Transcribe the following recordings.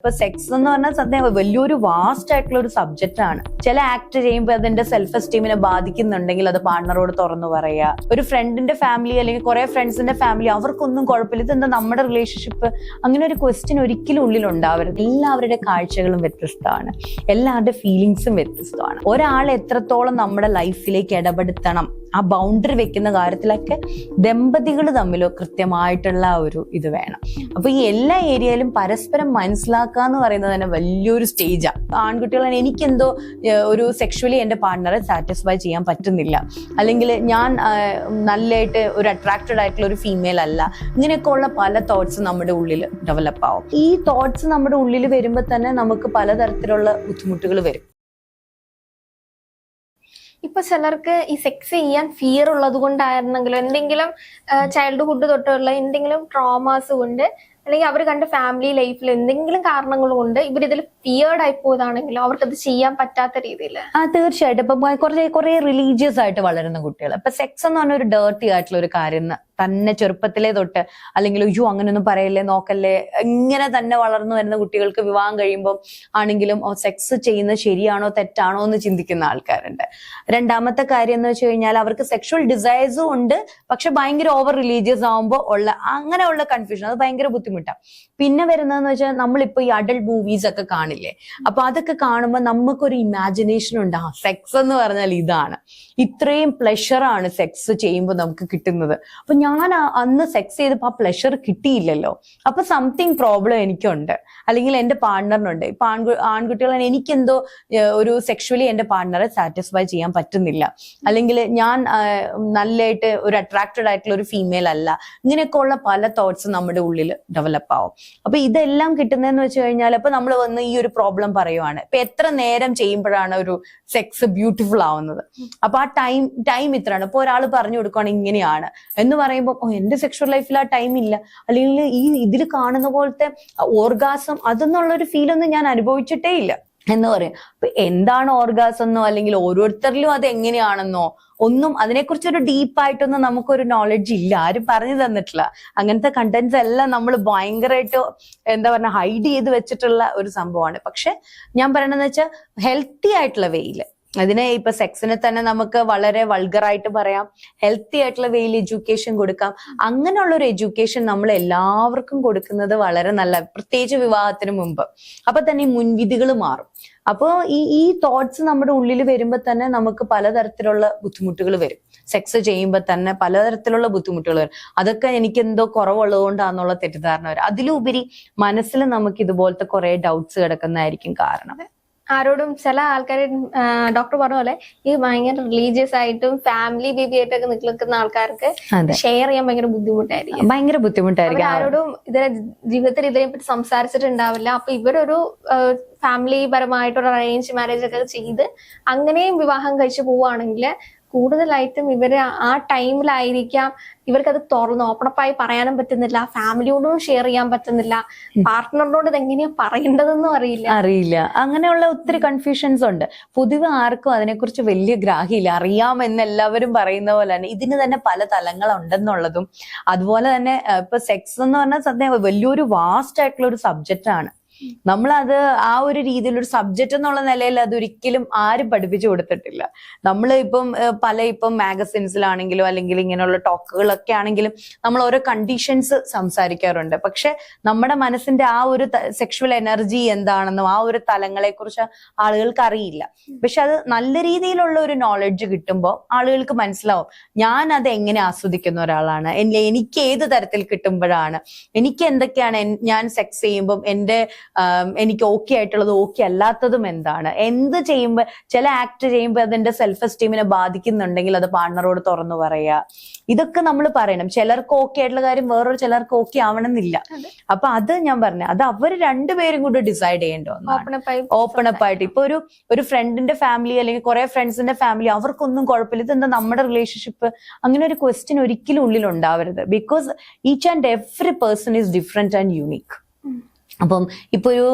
ഇപ്പൊ സെക്സ് എന്ന് പറഞ്ഞാൽ സത്യം വലിയൊരു വാസ്റ്റ് ആയിട്ടുള്ള ഒരു സബ്ജക്റ്റ് ആണ്. ചില ആക്ട് ചെയ്യുമ്പോൾ അതിന്റെ സെൽഫ് എസ്റ്റീമിനെ ബാധിക്കുന്നുണ്ടെങ്കിൽ അത് പാർട്ണറോട് തുറന്നു പറയുക ഒരു ഫ്രണ്ടിന്റെ ഫാമിലി അല്ലെങ്കിൽ കുറെ ഫ്രണ്ട്സിന്റെ ഫാമിലി അവർക്കൊന്നും കുഴപ്പമില്ല. ഇതെന്താ നമ്മുടെ റിലേഷൻഷിപ്പ് അങ്ങനെ ഒരു ക്വസ്റ്റ്യൻ ഒരിക്കലും ഉള്ളിൽ ഉണ്ടാവരുത്. എല്ലാവരുടെ കാഴ്ചകളും വ്യത്യസ്തമാണ്. എല്ലാവരുടെ ഫീലിങ്സും വ്യത്യസ്തമാണ്. ഒരാൾ എത്രത്തോളം നമ്മുടെ ലൈഫിലേക്ക് ഇടപെടുത്തണം? ആ ബൗണ്ടറി വെക്കുന്ന കാര്യത്തിലൊക്കെ ദമ്പതികൾ തമ്മിൽ കൃത്യമായിട്ടുള്ള ഒരു ഇത് വേണം. അപ്പൊ ഈ എല്ലാ ഏരിയയിലും പരസ്പരം മനസ്സിലാക്കുക എന്ന് പറയുന്നത് തന്നെ വലിയൊരു സ്റ്റേജാണ് ആൺകുട്ടികളാണ് എനിക്കെന്തോ ഒരു സെക്ഷലി എന്റെ പാർട്ട്ണറെ സാറ്റിസ്ഫൈ ചെയ്യാൻ പറ്റുന്നില്ല. അല്ലെങ്കിൽ ഞാൻ നല്ലതായിട്ട് ഒരു അട്രാക്റ്റഡ് ആയിട്ടുള്ള ഒരു ഫീമെയിൽ അല്ല. ഇങ്ങനെയൊക്കെ ഉള്ള പല തോട്ട്സ് നമ്മുടെ ഉള്ളിൽ ഡെവലപ്പ് ആവും. ഈ തോട്ട്സ് നമ്മുടെ ഉള്ളിൽ വരുമ്പോൾ തന്നെ നമുക്ക് പലതരത്തിലുള്ള ബുദ്ധിമുട്ടുകൾ വരും. ഇപ്പൊ ചിലർക്ക് ഈ സെക്സ് ചെയ്യാൻ ഫിയർ ഉള്ളത് കൊണ്ടായിരുന്നെങ്കിലും എന്തെങ്കിലും ചൈൽഡ്ഹുഡ് തൊട്ടുള്ള എന്തെങ്കിലും ട്രോമാസ് കൊണ്ട് അല്ലെങ്കിൽ അവർ കണ്ട ഫാമിലി ലൈഫിൽ എന്തെങ്കിലും കാരണങ്ങൾ കൊണ്ട് ഇവർ ഇതിൽ ഫിയേർഡ് ആയി പോയതാണെങ്കിലും അത് ചെയ്യാൻ പറ്റാത്ത രീതിയിൽ. ആ തീർച്ചയായിട്ടും. ഇപ്പൊ കുറെ കുറെ റിലീജിയസ് ആയിട്ട് വളരുന്ന കുട്ടികൾ ഇപ്പൊ സെക്സ് എന്ന് പറഞ്ഞ ഒരു ഡേർട്ടി ആയിട്ടുള്ള ഒരു കാര്യം തന്നെ ചെറുപ്പത്തിലേ തൊട്ട് അല്ലെങ്കിൽ അയ്യോ അങ്ങനെയൊന്നും പറയല്ലേ നോക്കല്ലേ ഇങ്ങനെ തന്നെ വളർന്നു വരുന്ന കുട്ടികൾക്ക് വിവാഹം കഴിയുമ്പോൾ ആണെങ്കിലും സെക്സ് ചെയ്യുന്നത് ശരിയാണോ തെറ്റാണോ എന്ന് ചിന്തിക്കുന്ന ആൾക്കാരുണ്ട്. രണ്ടാമത്തെ കാര്യം എന്ന് വെച്ച് കഴിഞ്ഞാൽ അവർക്ക് സെക്ഷുവൽ ഡിസയേഴ്സും ഉണ്ട്. പക്ഷെ ഭയങ്കര ഓവർ റിലീജിയസ് ആവുമ്പോൾ ഉള്ള അങ്ങനെയുള്ള കൺഫ്യൂഷൻ അത് ഭയങ്കര ബുദ്ധിമുട്ടാണ് പിന്നെ വരുന്നതെന്ന് വെച്ചാൽ നമ്മളിപ്പോ ഈ അഡൽട്ട് മൂവീസ് ഒക്കെ കാണില്ലേ? അപ്പൊ അതൊക്കെ കാണുമ്പോൾ നമുക്കൊരു ഇമാജിനേഷൻ ഉണ്ട്. ആ സെക്സ് എന്ന് പറഞ്ഞാൽ ഇതാണ്. ഇത്രയും പ്ലഷറാണ് സെക്സ് ചെയ്യുമ്പോൾ നമുക്ക് കിട്ടുന്നത്. അപ്പൊ ആ- അന്ന് സെക്സ് ചെയ്തപ്പോൾ ആ പ്ലഷർ കിട്ടിയില്ലല്ലോ. അപ്പൊ സംതിങ് പ്രോബ്ലം എനിക്കുണ്ട്. അല്ലെങ്കിൽ എന്റെ പാർട്ണറിനുണ്ട് ഇപ്പൊ ആൺകു ആൺകുട്ടികളാണ് എനിക്കെന്തോ ഒരു സെക്ഷലി എന്റെ പാർട്ണറെ സാറ്റിസ്ഫൈ ചെയ്യാൻ പറ്റുന്നില്ല. അല്ലെങ്കിൽ ഞാൻ നല്ലതായിട്ട് ഒരു അട്രാക്റ്റഡ് ആയിട്ടുള്ള ഒരു ഫീമെയിൽ അല്ല. ഇങ്ങനെയൊക്കെ ഉള്ള പല തോട്ട്സ് നമ്മുടെ ഉള്ളിൽ ഡെവലപ്പ് ആവും. അപ്പൊ ഇതെല്ലാം കിട്ടുന്നതെന്ന് വെച്ച് കഴിഞ്ഞാൽ ഇപ്പൊ നമ്മൾ വന്ന് ഈ ഒരു പ്രോബ്ലം പറയുവാണ്. ഇപ്പൊ എത്ര നേരം ചെയ്യുമ്പോഴാണ് ഒരു സെക്സ് ബ്യൂട്ടിഫുൾ ആവുന്നത്? അപ്പൊ ആ ടൈം ടൈം ഇത്രയാണ്. ഇപ്പൊ ഒരാൾ പറഞ്ഞു കൊടുക്കുവാണെങ്കിൽ ഇങ്ങനെയാണ് എന്ന് പറയുമ്പോൾ എന്റെ സെക്ഷൽ ലൈഫിൽ ആ ടൈം ഇല്ല. അല്ലെങ്കിൽ ഈ ഇതിൽ കാണുന്ന പോലത്തെ ഓർഗാസം അതെന്നുള്ള ഒരു ഫീൽ ഒന്നും ഞാൻ അനുഭവിച്ചിട്ടേ ഇല്ല എന്ന് പറയും. അപ്പൊ എന്താണ് ഓർഗാസം എന്നോ അല്ലെങ്കിൽ ഓരോരുത്തരിലും അത് എങ്ങനെയാണെന്നോ ഒന്നും അതിനെക്കുറിച്ച് ഒരു ഡീപ്പായിട്ടൊന്നും നമുക്കൊരു നോളജ് ഇല്ല. ആരും പറഞ്ഞു തന്നിട്ടില്ല. അങ്ങനത്തെ കണ്ടന്റ്സ് എല്ലാം നമ്മൾ ഭയങ്കരമായിട്ട് എന്താ പറയുക ഹൈഡ് ചെയ്ത് വെച്ചിട്ടുള്ള ഒരു സംഭവമാണ്. പക്ഷെ ഞാൻ പറയണെന്ന് വെച്ചാൽ ഹെൽത്തി ആയിട്ടുള്ള വേയിൽ അതിനെ ഇപ്പൊ സെക്സിനെ തന്നെ നമുക്ക് വളരെ വൾഗറായിട്ട് പറയാം. ഹെൽത്തി ആയിട്ടുള്ള വേയിൽ എഡ്യൂക്കേഷൻ കൊടുക്കാം. അങ്ങനെയുള്ള ഒരു എഡ്യൂക്കേഷൻ നമ്മൾ എല്ലാവർക്കും കൊടുക്കുന്നത് വളരെ നല്ല പ്രത്യേകിച്ച് വിവാഹത്തിന് മുമ്പ്. അപ്പൊ തന്നെ മുൻവിധികൾ മാറും. അപ്പോൾ ഈ ഈ തോട്ട്സ് നമ്മുടെ ഉള്ളിൽ വരുമ്പോൾ തന്നെ നമുക്ക് പലതരത്തിലുള്ള ബുദ്ധിമുട്ടുകൾ വരും. സെക്സ് ചെയ്യുമ്പോൾ തന്നെ പലതരത്തിലുള്ള ബുദ്ധിമുട്ടുകൾ വരും. അതൊക്കെ എനിക്ക് എന്തോ കുറവുള്ളതുകൊണ്ടാണെന്നുള്ള തെറ്റിദ്ധാരണ വരും. അതിലുപരി മനസ്സിൽ നമുക്ക് ഇതുപോലത്തെ കുറെ ഡൗട്ട്സ് കിടക്കുന്നതായിരിക്കും കാരണം. ആരോടും ചില ആൾക്കാർ ഡോക്ടർ പറഞ്ഞ പോലെ ഈ ഭയങ്കര റിലീജിയസ് ആയിട്ടും ഫാമിലി ബേബി ആയിട്ടൊക്കെ നിൽക്കുന്ന ആൾക്കാർക്ക് ഷെയർ ചെയ്യാൻ ഭയങ്കര ബുദ്ധിമുട്ടായിരിക്കും. ഭയങ്കര ബുദ്ധിമുട്ടായിരിക്കും. ആരോടും ഇതിനെ ജീവിതത്തിൽ ഇതിനെ പറ്റി സംസാരിച്ചിട്ടുണ്ടാവില്ല. അപ്പൊ ഇവരൊരു ഫാമിലി പരമായിട്ടൊരു അറേഞ്ച് മാരേജ് ഒക്കെ ചെയ്ത് അങ്ങനെയും വിവാഹം കഴിച്ചു പോവുകയാണെങ്കിൽ കൂടുതലായിട്ടും ഇവർ ആ ടൈമിലായിരിക്കാം ഇവർക്കത് തുറന്ന് ഓപ്പണപ്പായി പറയാനും പറ്റുന്നില്ല ഫാമിലിയോടും ഷെയർ ചെയ്യാൻ പറ്റുന്നില്ല പാർട്ട്ണറിനോട് ഇത് എങ്ങനെയാ പറയേണ്ടതെന്നും അറിയില്ല. അറിയില്ല. അങ്ങനെയുള്ള ഒത്തിരി കൺഫ്യൂഷൻസ് ഉണ്ട്. പൊതുവെ ആർക്കും അതിനെക്കുറിച്ച് വലിയ ഗ്രാഹിയില്ല. അറിയാമെന്ന് എല്ലാവരും പറയുന്ന പോലെ തന്നെ ഇതിന് തന്നെ പല തലങ്ങളുണ്ടെന്നുള്ളതും അതുപോലെ തന്നെ ഇപ്പൊ സെക്സ് എന്ന് പറഞ്ഞാൽ സത്യം വലിയൊരു വാസ്റ്റ് ആയിട്ടുള്ള ഒരു സബ്ജക്റ്റ് ആണ്. നമ്മളത് ആ ഒരു രീതിയിൽ ഒരു സബ്ജക്റ്റ് എന്നുള്ള നിലയിൽ അത് ഒരിക്കലും ആരും പഠിപ്പിച്ചു കൊടുത്തിട്ടില്ല. നമ്മൾ ഇപ്പം പല ഇപ്പം മാഗസിൻസിലാണെങ്കിലും അല്ലെങ്കിൽ ഇങ്ങനെയുള്ള ടോക്കുകളൊക്കെ ആണെങ്കിലും നമ്മൾ ഓരോ കണ്ടീഷൻസ് സംസാരിക്കാറുണ്ട്. പക്ഷെ നമ്മുടെ മനസ്സിന്റെ ആ ഒരു സെക്ഷുവൽ എനർജി എന്താണെന്നും ആ ഒരു തലങ്ങളെ കുറിച്ച് ആളുകൾക്ക് അറിയില്ല. പക്ഷെ അത് നല്ല രീതിയിലുള്ള ഒരു നോളജ് കിട്ടുമ്പോൾ ആളുകൾക്ക് മനസ്സിലാവും ഞാൻ അത് എങ്ങനെ ആസ്വദിക്കുന്ന ഒരാളാണ്? എനിക്ക് ഏത് തരത്തിൽ കിട്ടുമ്പോഴാണ്? എനിക്ക് എന്തൊക്കെയാണ് ഞാൻ സെക്സ് ചെയ്യുമ്പോൾ എന്റെ ആം, എനിക്ക് ഓക്കെ ആയിട്ടുള്ളത് ഓക്കെ അല്ലാത്തതും എന്താണ്? എന്ത് ചെയ്യുമ്പോൾ ചില ആക്ട് ചെയ്യുമ്പോൾ അതിന്റെ സെൽഫ് എസ്റ്റീമിനെ ബാധിക്കുന്നുണ്ടെങ്കിൽ അത് പാർട്ണറോട് തുറന്നു പറയുക ഇതൊക്കെ നമ്മൾ പറയണം. ചിലർക്ക് ഓക്കെ ആയിട്ടുള്ള കാര്യം വേറൊരു ചിലർക്ക് ഓക്കെ ആവണമെന്നില്ല. അപ്പൊ അത് ഞാൻ പറഞ്ഞു അത് അവർ രണ്ടുപേരും കൂടി ഡിസൈഡ് ചെയ്യേണ്ട ഒന്നാണ് ഓപ്പൺ അപ്പ് ആയിട്ട്. ഇപ്പൊ ഒരു ഒരു ഫ്രണ്ടിന്റെ ഫാമിലി അല്ലെങ്കിൽ കുറെ ഫ്രണ്ട്സിന്റെ ഫാമിലി അവർക്കൊന്നും കുഴപ്പമില്ല. ഇതെന്താ നമ്മുടെ റിലേഷൻഷിപ്പ് അങ്ങനെ ഒരു ക്വസ്റ്റ്യൻ ഒരിക്കലും ഉള്ളിൽ ഉണ്ടാവരുത് because each and every person is different and unique അപ്പം ഇപ്പൊ ഒരു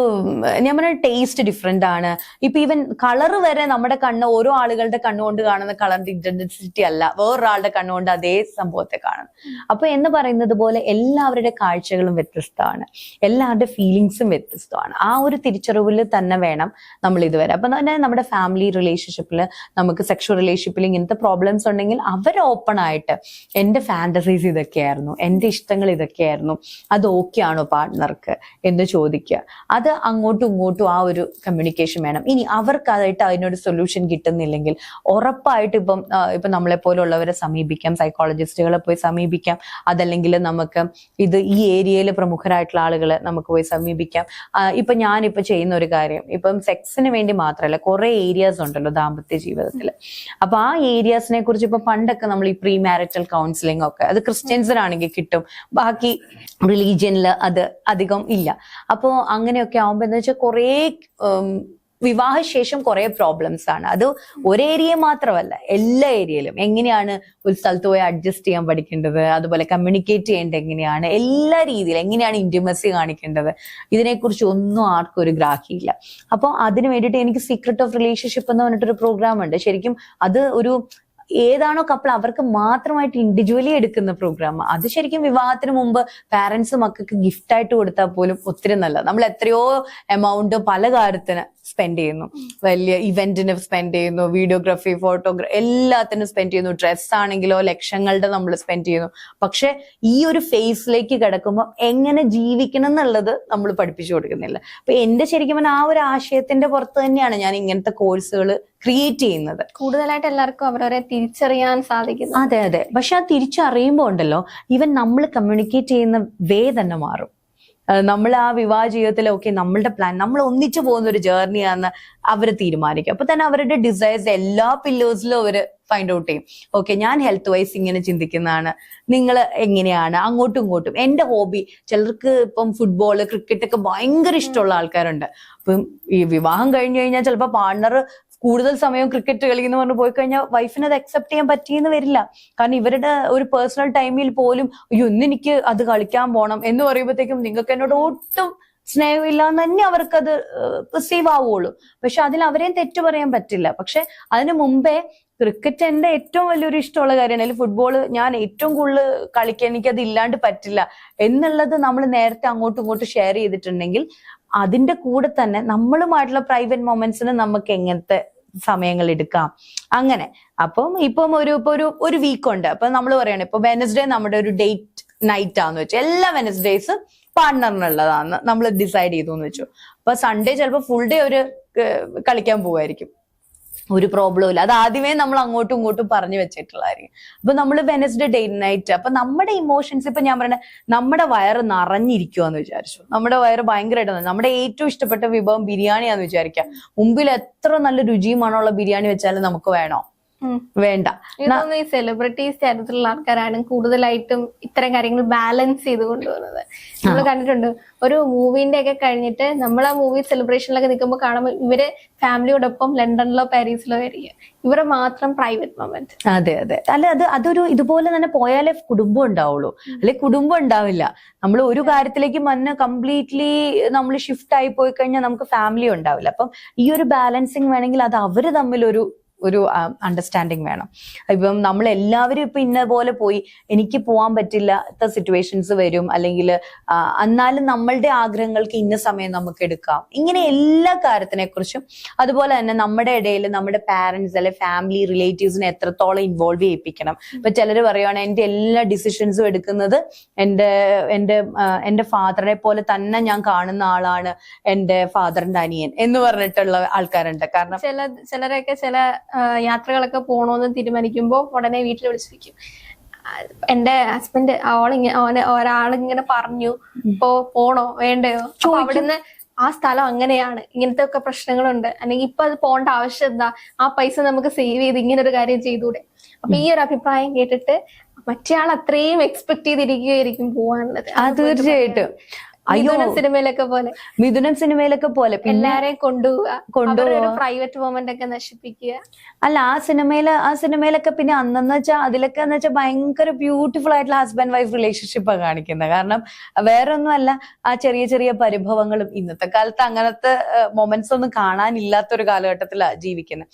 ഞാൻ പറഞ്ഞ ടേസ്റ്റ് ഡിഫറെന്റ് ആണ്. ഇപ്പൊ ഈവൻ കളർ വരെ നമ്മുടെ കണ്ണ് ഓരോ ആളുകളുടെ കണ്ണുകൊണ്ട് കാണുന്ന കളറിന്റെ ഇന്റൻസിറ്റി അല്ല. വേറൊരാളുടെ കണ്ണുകൊണ്ട് അതേ സംഭവത്തെ കാണും. അപ്പൊ എന്ന് പറയുന്നത് പോലെ എല്ലാവരുടെ കാഴ്ചകളും വ്യത്യസ്തമാണ്. എല്ലാവരുടെ ഫീലിങ്സും വ്യത്യസ്തമാണ്. ആ ഒരു തിരിച്ചറിവിൽ തന്നെ വേണം നമ്മൾ ഇതുവരെ. അപ്പൊ തന്നെ നമ്മുടെ ഫാമിലി റിലേഷൻഷിപ്പിൽ നമുക്ക് സെക്ഷൽ റിലേഷൻഷിപ്പിൽ ഇങ്ങനത്തെ പ്രോബ്ലംസ് ഉണ്ടെങ്കിൽ അവർ ഓപ്പൺ ആയിട്ട് എന്റെ ഫാന്റസീസ് ഇതൊക്കെയായിരുന്നു എന്റെ ഇഷ്ടങ്ങൾ ഇതൊക്കെയായിരുന്നു അത് ഓക്കെ ആണോ പാർട്ട്ണർക്ക് എന്ന് ചോദിക്കുക. അത് അങ്ങോട്ടും ഇങ്ങോട്ടും ആ ഒരു കമ്മ്യൂണിക്കേഷൻ വേണം. ഇനി അവർക്കായിട്ട് അതിനൊരു സൊല്യൂഷൻ കിട്ടുന്നില്ലെങ്കിൽ ഉറപ്പായിട്ട് ഇപ്പം ഇപ്പം നമ്മളെ പോലുള്ളവരെ സമീപിക്കാം. സൈക്കോളജിസ്റ്റുകളെ പോയി സമീപിക്കാം. അതല്ലെങ്കിൽ നമുക്ക് ഇത് ഈ ഏരിയയിലെ പ്രമുഖരായിട്ടുള്ള ആളുകളെ നമുക്ക് പോയി സമീപിക്കാം. ഇപ്പം ഇപ്പൊ ഞാനിപ്പോ ചെയ്യുന്ന ഒരു കാര്യം. ഇപ്പം സെക്സിന് വേണ്ടി മാത്രമല്ല കുറേ ഏരിയാസ് ഉണ്ടല്ലോ ദാമ്പത്യ ജീവിതത്തിൽ അപ്പൊ ആ ഏരിയാസിനെ കുറിച്ച് ഇപ്പൊ പണ്ടൊക്കെ നമ്മൾ ഈ പ്രീ മാരിറ്റൽ കൗൺസിലിംഗ് ഒക്കെ അത് ക്രിസ്ത്യൻസിനാണെങ്കിൽ കിട്ടും. ബാക്കി റിലീജിയനിൽ അത് അധികം ഇല്ല. അപ്പോ അങ്ങനെയൊക്കെ ആവുമ്പോ എന്താ വെച്ചാൽ കുറേ വിവാഹശേഷം കുറെ പ്രോബ്ലംസ് ആണ്. അത് ഒരേ ഏരിയ മാത്രമല്ല എല്ലാ ഏരിയയിലും എങ്ങനെയാണ് ഒരു സ്ഥലത്ത് പോയി അഡ്ജസ്റ്റ് ചെയ്യാൻ പഠിക്കേണ്ടത്? അതുപോലെ കമ്മ്യൂണിക്കേറ്റ് ചെയ്യേണ്ടത് എങ്ങനെയാണ്? എല്ലാ രീതിയിലും എങ്ങനെയാണ് ഇന്റിമസി കാണിക്കേണ്ടത്? ഇതിനെക്കുറിച്ച് ഒന്നും ആർക്കും ഒരു ഗ്രാഹിയില്ല അപ്പോൾ അതിന് വേണ്ടിയിട്ട് എനിക്ക് സീക്രട്ട് ഓഫ് റിലേഷൻഷിപ്പ് എന്ന് പറഞ്ഞിട്ടൊരു പ്രോഗ്രാം ഉണ്ട്. ശരിക്കും അത് ഒരു ഏതാണോ കപ്പിൾ അവർക്ക് മാത്രമായിട്ട് ഇൻഡിവിജ്വലി എടുക്കുന്ന പ്രോഗ്രാം അത് ശരിക്കും വിവാഹത്തിന് മുമ്പ് പാരന്റ്സ് മക്കൾക്ക് ഗിഫ്റ്റ് ആയിട്ട് കൊടുത്താൽ പോലും ഒത്തിരി നല്ലത്. നമ്മൾ എത്രയോ എമൗണ്ട് പല കാര്യത്തിന് സ്പെൻഡ് ചെയ്യുന്നു. വലിയ ഇവന്റിന് സ്പെൻഡ് ചെയ്യുന്നു വീഡിയോഗ്രാഫി ഫോട്ടോഗ്രാഫി എല്ലാത്തിനും സ്പെൻഡ് ചെയ്യുന്നു. ഡ്രസ് ആണെങ്കിലോ ലക്ഷങ്ങളുടെ നമ്മൾ സ്പെൻഡ് ചെയ്യുന്നു. പക്ഷെ ഈ ഒരു ഫേസിലേക്ക് കിടക്കുമ്പോൾ എങ്ങനെ ജീവിക്കണം എന്നുള്ളത് നമ്മൾ പഠിപ്പിച്ചു കൊടുക്കുന്നില്ല. അപ്പൊ എന്റെ ശരിക്കും പറഞ്ഞാൽ ആ ഒരു ആശയത്തിന്റെ പുറത്ത് തന്നെയാണ് ഞാൻ ഇങ്ങനത്തെ കോഴ്സുകൾ ക്രിയേറ്റ് ചെയ്യുന്നത്. കൂടുതലായിട്ട് എല്ലാവർക്കും അവരവരെ തിരിച്ചറിയാൻ സാധിക്കുന്നു. അതെ അതെ. പക്ഷെ ആ തിരിച്ചറിയുമ്പോൾ ഉണ്ടല്ലോ ഈവൻ നമ്മൾ കമ്മ്യൂണിക്കേറ്റ് ചെയ്യുന്ന വേ തന്നെ മാറും. നമ്മൾ ആ വിവാഹ ജീവിതത്തിലൊക്കെ നമ്മളുടെ പ്ലാൻ നമ്മൾ ഒന്നിച്ചു പോകുന്ന ഒരു ജേർണിയാന്ന് അവർ തീരുമാനിക്കും. അപ്പൊ തന്നെ അവരുടെ ഡിസൈർസ് എല്ലാ പില്ലേഴ്സിലും അവർ ഫൈൻഡ് ഔട്ട് ചെയ്യും. ഓക്കെ ഞാൻ ഹെൽത്ത് വൈസ് ഇങ്ങനെ ചിന്തിക്കുന്നതാണ്. നിങ്ങൾ എങ്ങനെയാണ്? അങ്ങോട്ടും ഇങ്ങോട്ടും. എന്റെ ഹോബി ചിലർക്ക് ഇപ്പം ഫുട്ബോൾ ക്രിക്കറ്റ് ഒക്കെ ഭയങ്കര ഇഷ്ടമുള്ള ആൾക്കാരുണ്ട്. അപ്പം ഈ വിവാഹം കഴിഞ്ഞു കഴിഞ്ഞാൽ ചിലപ്പോൾ പാർട്ണർ കൂടുതൽ സമയം ക്രിക്കറ്റ് കളി എന്ന് പറഞ്ഞ് പോയി കഴിഞ്ഞാൽ വൈഫിന് അത് അക്സെപ്റ്റ് ചെയ്യാൻ പറ്റിയെന്ന് വരില്ല. കാരണം ഇവരുടെ ഒരു പേഴ്സണൽ ടൈമിൽ പോലും അയ്യോ ഇന്ന് എനിക്ക് അത് കളിക്കാൻ പോണം എന്ന് പറയുമ്പോഴത്തേക്കും നിങ്ങൾക്ക് എന്നോട് ഒട്ടും സ്നേഹമില്ല എന്ന് തന്നെ അവർക്കത് റിസീവ് ആവുള്ളൂ. പക്ഷെ അതിൽ അവരെയും തെറ്റു പറയാൻ പറ്റില്ല. പക്ഷെ അതിനു മുമ്പേ ക്രിക്കറ്റ് എന്റെ ഏറ്റവും വലിയൊരു ഇഷ്ടമുള്ള കാര്യമാണ്. അല്ലെങ്കിൽ ഫുട്ബോൾ ഞാൻ ഏറ്റവും കൂടുതൽ കളിക്കാൻ എനിക്ക് അത് ഇല്ലാണ്ട് പറ്റില്ല എന്നുള്ളത് നമ്മൾ നേരത്തെ അങ്ങോട്ടും ഇങ്ങോട്ടും ഷെയർ ചെയ്തിട്ടുണ്ടെങ്കിൽ അതിന്റെ കൂടെ തന്നെ നമ്മളുമായിട്ടുള്ള പ്രൈവറ്റ് മൊമെന്റ്സിന് നമുക്ക് എങ്ങനത്തെ സമയങ്ങൾ എടുക്കാം. അങ്ങനെ. അപ്പം ഇപ്പം ഒരു ഇപ്പൊ ഒരു ഒരു വീക്ക് ഉണ്ട്. അപ്പൊ നമ്മൾ പറയണേ ഇപ്പൊ വെനസ്ഡേ നമ്മുടെ ഒരു ഡേറ്റ് നൈറ്റ് ആന്ന് വെച്ചു. എല്ലാ വെനസ്ഡേസും പാർട്ട്ണറിനുള്ളതാന്ന് നമ്മൾ ഡിസൈഡ് ചെയ്തു എന്ന് വെച്ചു. അപ്പൊ സൺഡേ ചിലപ്പോൾ ഫുൾ ഡേ ഒരു കളിക്കാൻ പോവായിരിക്കും. ഒരു പ്രോബ്ലം ഇല്ല. അത് ആദ്യമേ നമ്മൾ അങ്ങോട്ടും ഇങ്ങോട്ടും പറഞ്ഞു വെച്ചിട്ടുള്ളതായിരിക്കും. അപ്പൊ നമ്മൾ വെനസ്ഡേ ഡേ നൈറ്റ് അപ്പൊ നമ്മുടെ ഇമോഷൻസ് ഇപ്പൊ ഞാൻ പറയുന്നത് നമ്മുടെ വയറ് നിറഞ്ഞിരിക്കുവാന്ന് വിചാരിച്ചു. നമ്മുടെ വയറ് ഭയങ്കരമായിട്ട് നമ്മുടെ ഏറ്റവും ഇഷ്ടപ്പെട്ട വിഭവം ബിരിയാണിയാന്ന് വിചാരിക്കുക. മുമ്പിൽ എത്ര നല്ല രുചിയുമാണുള്ള ബിരിയാണി വെച്ചാലും നമുക്ക് വേണോ. വേണ്ട. ഇതൊന്നും ഈ സെലിബ്രിറ്റീസ് തരത്തിലുള്ള ആൾക്കാരാണ് കൂടുതലായിട്ടും ഇത്തരം കാര്യങ്ങൾ ബാലൻസ് ചെയ്ത് കൊണ്ടുവന്നത്. നമ്മൾ കണ്ടിട്ടുണ്ട് ഒരു മൂവിന്റെ ഒക്കെ കഴിഞ്ഞിട്ട് നമ്മൾ ആ മൂവി സെലിബ്രേഷനിലൊക്കെ നിൽക്കുമ്പോൾ കാണുമ്പോൾ ഇവർ ഫാമിലിയോടൊപ്പം ലണ്ടനിലോ പാരീസിലോ ആയിരിക്കും. ഇവരെ മാത്രം പ്രൈവറ്റ് മൊമെന്റ് അതെ അതെ. അല്ല അത് അതൊരു ഇതുപോലെ തന്നെ പോയാലേ കുടുംബം ഉണ്ടാവുള്ളൂ. അല്ലെ കുടുംബം ഉണ്ടാവില്ല. നമ്മൾ ഒരു കാര്യത്തിലേക്ക് മന്ന് കംപ്ലീറ്റ്ലി നമ്മൾ ഷിഫ്റ്റ് ആയി പോയി കഴിഞ്ഞാൽ നമുക്ക് ഫാമിലി ഉണ്ടാവില്ല. അപ്പം ഈ ഒരു ബാലൻസിങ് വേണമെങ്കിൽ അത് അവർ തമ്മിൽ ഒരു അണ്ടർസ്റ്റാൻഡിങ് വേണം. ഇപ്പം നമ്മൾ എല്ലാവരും ഇപ്പം ഇന്ന പോലെ പോയി എനിക്ക് പോകാൻ പറ്റില്ലാത്ത സിറ്റുവേഷൻസ് വരും അല്ലെങ്കിൽ എന്നാലും നമ്മളുടെ ആഗ്രഹങ്ങൾക്ക് ഇന്ന സമയം നമുക്ക് എടുക്കാം. ഇങ്ങനെ എല്ലാ കാര്യത്തിനെ കുറിച്ചും അതുപോലെ തന്നെ നമ്മുടെ ഇടയിൽ നമ്മുടെ പാരന്റ്സ് അല്ലെ ഫാമിലി റിലേറ്റീവ്സിനെ എത്രത്തോളം ഇൻവോൾവ് ചെയ്യിപ്പിക്കണം. ഇപ്പൊ ചിലർ പറയുകയാണ് എന്റെ എല്ലാ ഡിസിഷൻസും എടുക്കുന്നത് എന്റെ എന്റെ എന്റെ ഫാദറിനെ പോലെ തന്നെ ഞാൻ കാണുന്ന ആളാണ് എന്റെ ഫാദറിന്റെ അനിയൻ എന്ന് പറഞ്ഞിട്ടുള്ള ആൾക്കാരുണ്ട്. കാരണം ചില ചിലരൊക്കെ ചില യാത്രകളൊക്കെ പോണോന്ന് തീരുമാനിക്കുമ്പോൾ ഉടനെ വീട്ടിൽ വിളിച്ചിരിക്കും. എന്റെ ഹസ്ബൻഡ് അവളിങ്ങനെ അവന് ഒരാളിങ്ങനെ പറഞ്ഞു ഇപ്പോ പോണോ? വേണ്ടയോ? അപ്പൊ അവിടുന്ന് ആ സ്ഥലം അങ്ങനെയാണ്. ഇങ്ങനത്തെ ഒക്കെ പ്രശ്നങ്ങളുണ്ട്. അല്ലെങ്കിൽ ഇപ്പൊ അത് പോകേണ്ട ആവശ്യം എന്താ? ആ പൈസ നമുക്ക് സേവ് ചെയ്ത് ഇങ്ങനെ ഒരു കാര്യം ചെയ്തൂടെ? അപ്പൊ ഈ ഒരു അഭിപ്രായം കേട്ടിട്ട് മറ്റേ ആൾ അത്രയും എക്സ്പെക്ട് ചെയ്തിരിക്കുകയായിരിക്കും പോവാനുള്ളത്. തീർച്ചയായിട്ടും. അയ്യോ. സിനിമയിലൊക്കെ പോലെ. മിഥുനം സിനിമയിലൊക്കെ പോലെ. പിന്നെ എല്ലാരെയും കൊണ്ടുപോവുക കൊണ്ടുപോകുക പ്രൈവറ്റ് മൊമെന്റ് ഒക്കെ നശിപ്പിക്കുക. അല്ല ആ സിനിമയിൽ ആ സിനിമയിലൊക്കെ പിന്നെ അന്നെന്ന് വെച്ചാൽ അതിലൊക്കെ എന്ന് വെച്ചാൽ ഭയങ്കര ബ്യൂട്ടിഫുൾ ആയിട്ടുള്ള ഹസ്ബൻഡ് വൈഫ് റിലേഷൻഷിപ്പ് ആണ് കാണിക്കുന്നത് കാരണം വേറെ ഒന്നുമല്ല ആ ചെറിയ ചെറിയ പരിഭവങ്ങളും ഇന്നത്തെ കാലത്ത് അങ്ങനത്തെ മൊമെന്റ്സ് ഒന്നും കാണാനില്ലാത്ത ഒരു കാലഘട്ടത്തിലാണ് ജീവിക്കുന്നത്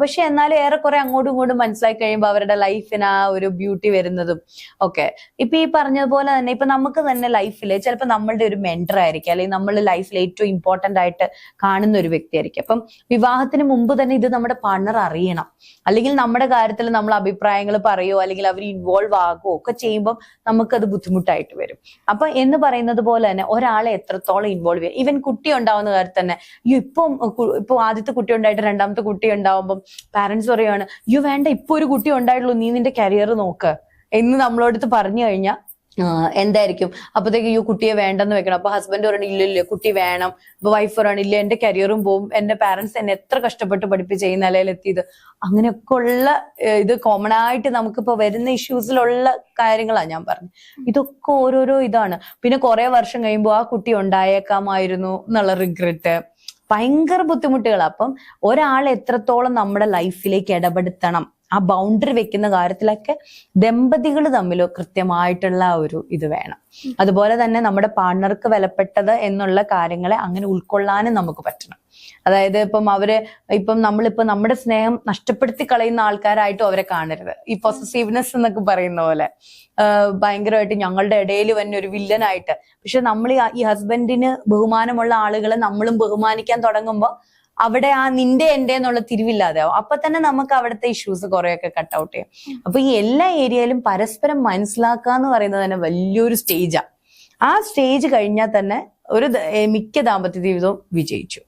പക്ഷെ എന്നാലും ഏറെക്കുറെ അങ്ങോട്ടും ഇങ്ങോട്ടും മനസ്സിലാക്കി കഴിയുമ്പോൾ അവരുടെ ലൈഫിന് ആ ഒരു ബ്യൂട്ടി വരുന്നതും ഒക്കെ. ഇപ്പൊ ഈ പറഞ്ഞതുപോലെ തന്നെ ഇപ്പൊ നമുക്ക് തന്നെ ലൈഫിൽ ചിലപ്പോൾ നമ്മളുടെ ഒരു മെന്റർ ആയിരിക്കും. അല്ലെങ്കിൽ നമ്മൾ ലൈഫിൽ ഏറ്റവും ഇമ്പോർട്ടന്റ് ആയിട്ട് കാണുന്ന ഒരു വ്യക്തി ആയിരിക്കും. അപ്പം വിവാഹത്തിന് മുമ്പ് തന്നെ ഇത് നമ്മുടെ പാർട്ണർ അറിയണം. അല്ലെങ്കിൽ നമ്മുടെ കാര്യത്തിൽ നമ്മൾ അഭിപ്രായങ്ങൾ പറയുമോ അല്ലെങ്കിൽ അവർ ഇൻവോൾവ് ആകുമോ ഒക്കെ ചെയ്യുമ്പോൾ നമുക്കത് ബുദ്ധിമുട്ടായിട്ട് വരും. അപ്പൊ എന്ന് പറയുന്നത് പോലെ തന്നെ ഒരാളെ എത്രത്തോളം ഇൻവോൾവ് ചെയ്യുക ഈവൻ കുട്ടി ഉണ്ടാവുന്ന കാര്യത്തിൽ തന്നെ ഇപ്പം ഇപ്പോൾ ഇപ്പൊ ആദ്യത്തെ കുട്ടി ഉണ്ടായിട്ട് രണ്ടാമത്തെ കുട്ടി ഉണ്ടാവുമ്പം പാരന്റ്സ് പറയുകയാണ് യു വേണ്ട ഇപ്പൊ ഒരു കുട്ടി ഉണ്ടായിട്ടുള്ളൂ നീ നിന്റെ കരിയർ നോക്ക്. എന്ന് നമ്മളോടത്ത് പറഞ്ഞു കഴിഞ്ഞാൽ എന്തായിരിക്കും? അപ്പത്തേക്ക് ഈ കുട്ടിയെ വേണ്ടെന്ന് വെക്കണം. അപ്പൊ ഹസ്ബൻഡ് പറയണം ഇല്ല ഇല്ല കുട്ടി വേണം. അപ്പൊ വൈഫ് പറയണം ഇല്ല എന്റെ കരിയറും പോവും. എന്റെ പാരന്റ്സ് എന്നെ എത്ര കഷ്ടപ്പെട്ട് പഠിപ്പിച്ച് ഈ നിലയിൽ എത്തിയത്. അങ്ങനെയൊക്കെ ഉള്ള ഇത് കോമൺ ആയിട്ട് നമുക്കിപ്പോ വരുന്ന ഇഷ്യൂസിലുള്ള കാര്യങ്ങളാണ് ഞാൻ പറഞ്ഞു. ഇതൊക്കെ ഓരോരോ ഇതാണ്. പിന്നെ കുറെ വർഷം കഴിയുമ്പോൾ ആ കുട്ടി ഉണ്ടായേക്കാമായിരുന്നു എന്നുള്ള റിഗ്രറ്റ് ഭയങ്കര ബുദ്ധിമുട്ടുകൾ അപ്പം ഒരാൾ എത്രത്തോളം നമ്മുടെ ലൈഫിലേക്ക് ഇടപെടുത്തണം? ആ ബൗണ്ടറി വെക്കുന്ന കാര്യത്തിലൊക്കെ ദമ്പതികൾ തമ്മിൽ കൃത്യമായിട്ടുള്ള ഒരു ഇത് വേണം. അതുപോലെ തന്നെ നമ്മുടെ പാർട്ണർക്ക് വിലപ്പെട്ടത് എന്നുള്ള കാര്യങ്ങളെ അങ്ങനെ ഉൾക്കൊള്ളാനും നമുക്ക് പറ്റണം. അതായത് ഇപ്പം അവർ ഇപ്പം നമ്മളിപ്പോ നമ്മുടെ സ്നേഹം നഷ്ടപ്പെടുത്തി കളയുന്ന ആൾക്കാരായിട്ടും അവരെ കാണരുത്. ഈ പൊസസീവ്നെസ് എന്നൊക്കെ പറയുന്ന പോലെ. ഭയങ്കരമായിട്ട് ഞങ്ങളുടെ ഇടയിൽ തന്നെ ഒരു വില്ലനായിട്ട് പക്ഷെ നമ്മൾ ഈ- ഹസ്ബൻഡിന് ബഹുമാനമുള്ള ആളുകളെ നമ്മളും ബഹുമാനിക്കാൻ തുടങ്ങുമ്പോൾ അവിടെ ആ നിന്റെ എന്റെ എന്നുള്ള തിരിവില്ലാതെയാവും അപ്പൊ തന്നെ നമുക്ക് അവിടുത്തെ ഇഷ്യൂസ് കുറെയൊക്കെ കട്ട് ഔട്ട് ചെയ്യാം. അപ്പൊ ഈ എല്ലാ ഏരിയയിലും പരസ്പരം മനസ്സിലാക്കുക എന്ന് പറയുന്നത് തന്നെ വലിയൊരു സ്റ്റേജാ ആ. സ്റ്റേജ് കഴിഞ്ഞാൽ തന്നെ ഒരു മിക്ക ദാമ്പത്യ ജീവിതവും വിജയിച്ചു.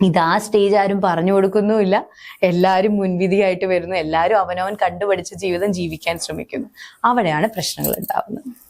ഇത് ആ സ്റ്റേജ് ആരും പറഞ്ഞു കൊടുക്കുന്നുമില്ല. എല്ലാവരും മുൻവിധിയായിട്ട് വരുന്നു. എല്ലാവരും അവനവൻ കണ്ടുപഠിച്ച ജീവിതം ജീവിക്കാൻ ശ്രമിക്കുന്നു. അവിടെയാണ് പ്രശ്നങ്ങൾ ഉണ്ടാവുന്നത്.